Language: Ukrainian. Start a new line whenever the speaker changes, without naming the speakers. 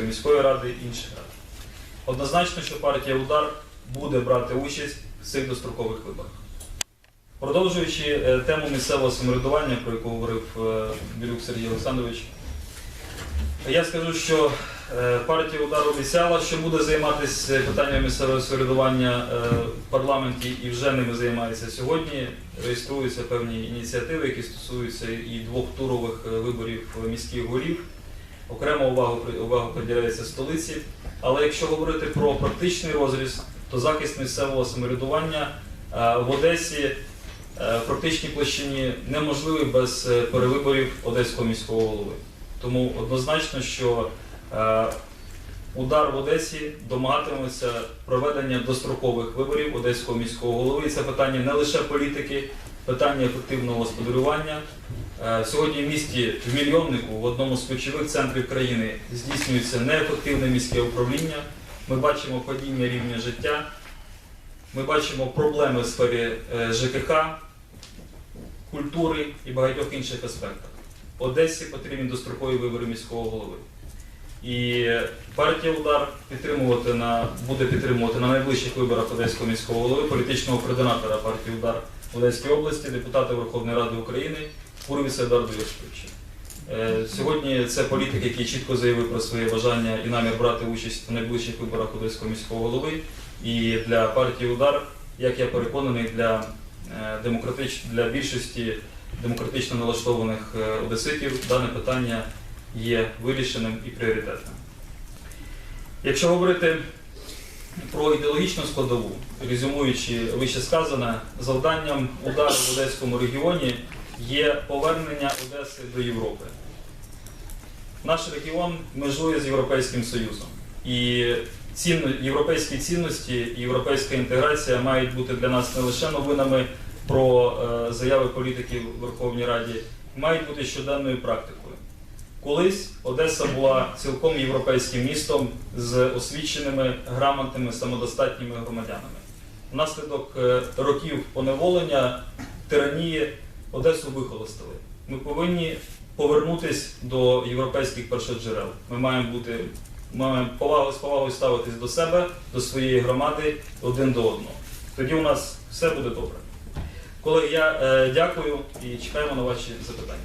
міської ради і інших рад. Однозначно, що партія Удар буде брати участь в цих дострокових виборах. Продовжуючи е, тему місцевого самоврядування, про яку говорив е, Білюк Сергій Олександрович, я скажу, що е, партія Удар обіцяла, що буде займатися питанням місцевого самоврядування в парламенті і вже ними займається сьогодні. Реєструються певні ініціативи, які стосуються і двохтурових е, виборів міських голів. Окремо увагу, при- увагу приділяється столиці. Але якщо говорити про практичний розріз, то захист місцевого самоврядування е, в Одесі е, в практичній площині неможливий без е, перевиборів Одеського міського голови. Тому однозначно, що удар в Одесі домагатиметься проведення дострокових виборів Одеського міського голови. І це питання не лише політики, питання ефективного господарювання. Е, Сьогодні в місті в мільйоннику, в одному з ключових центрів країни, здійснюється неефективне міське управління. Ми бачимо падіння рівня життя, ми бачимо проблеми в сфері е, ЖКХ, культури і багатьох інших аспектах. Одесі потрібні дострокові вибори міського голови. І партія Удар підтримувати на, буде підтримувати на найближчих виборах Одеського міського голови політичного координатора партії Удар в Одеській області, депутата Верховної Ради України Куровіса Едуарда Йосиповича. Е, Сьогодні це політик, який чітко заявив про своє бажання і намір брати участь в найближчих виборах Одеського міського голови. І для партії Удар, як я переконаний, для, е, демократич... для більшості демократично налаштованих е, одеситів дане питання є вирішеним і пріоритетним. Якщо говорити про ідеологічну складову, резюмуючи вище сказане, завданням удару в Одеському регіоні є повернення Одеси до Європи. Наш регіон межує з Європейським Союзом. І цінно, європейські цінності і європейська інтеграція мають бути для нас не лише новинами про е, заяви політиків в Верховній Раді, мають бути щоденною практикою. Колись Одеса була цілком європейським містом з освіченими, грамотними, самодостатніми громадянами. Внаслідок е, років поневолення, тиранії Одесу вихолостили. Ми повинні повернутися до європейських першоджерел. Ми маємо бути маємо повагу з повагою ставитись до себе, до своєї громади один до одного. Тоді у нас все буде добре. Колеги, я е, дякую і чекаємо на ваші запитання.